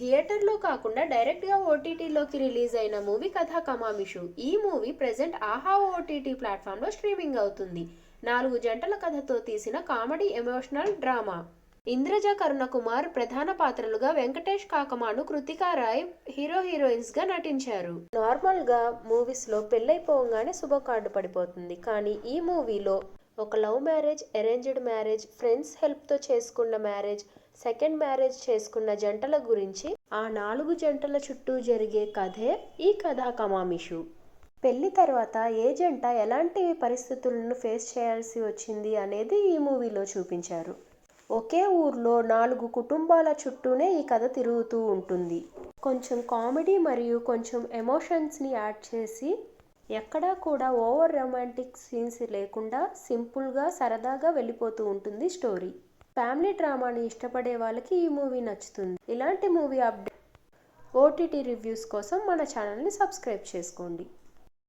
థియేటర్లో కాకుండా డైరెక్ట్గా ఓటీటీలోకి రిలీజ్ అయిన మూవీ కథ కమామిషు. ఈ మూవీ ప్రెజెంట్ ఆహా ఓటీటీ ప్లాట్ఫామ్లో స్ట్రీమింగ్ అవుతుంది. నాలుగు జంటల కథతో తీసిన comedy emotional drama. Indraja Karunakumar ప్రధాన పాత్రలుగా వెంకటేష్ కాకమాను కృతికా రాయ్ హీరో హీరోయిన్స్గా నటించారు. నార్మల్గా మూవీస్లో పెళ్ళైపోగానే శుభకార్డు పడిపోతుంది. కానీ ఈ మూవీలో ఒక love marriage arranged marriage friends హెల్ప్తో చేసుకున్న మ్యారేజ్ సెకండ్ మ్యారేజ్ చేసుకున్న జంటల గురించి ఆ నాలుగు జంటల చుట్టూ జరిగే కథే ఈ కథాకమామిషు పెళ్ళి తర్వాత ఏ జంట ఎలాంటి పరిస్థితులను ఫేస్ చేయాల్సి వచ్చింది అనేది ఈ మూవీలో చూపించారు. ఒకే ఊర్లో నాలుగు కుటుంబాల చుట్టూనే ఈ కథ తిరుగుతూ ఉంటుంది. కొంచెం కామెడీ మరియు కొంచెం ఎమోషన్స్ని యాడ్ చేసి ఎక్కడా కూడా ఓవర్ రొమాంటిక్ సీన్స్ లేకుండా సింపుల్గా సరదాగా వెళ్ళిపోతూ ఉంటుంది స్టోరీ. ఫ్యామిలీ డ్రామాని ఇష్టపడే వాళ్ళకి ఈ మూవీ నచ్చుతుంది. ఇలాంటి మూవీ అప్డేట్ ఓటీటీ రివ్యూస్ కోసం మన ఛానల్ని సబ్స్క్రైబ్ చేసుకోండి.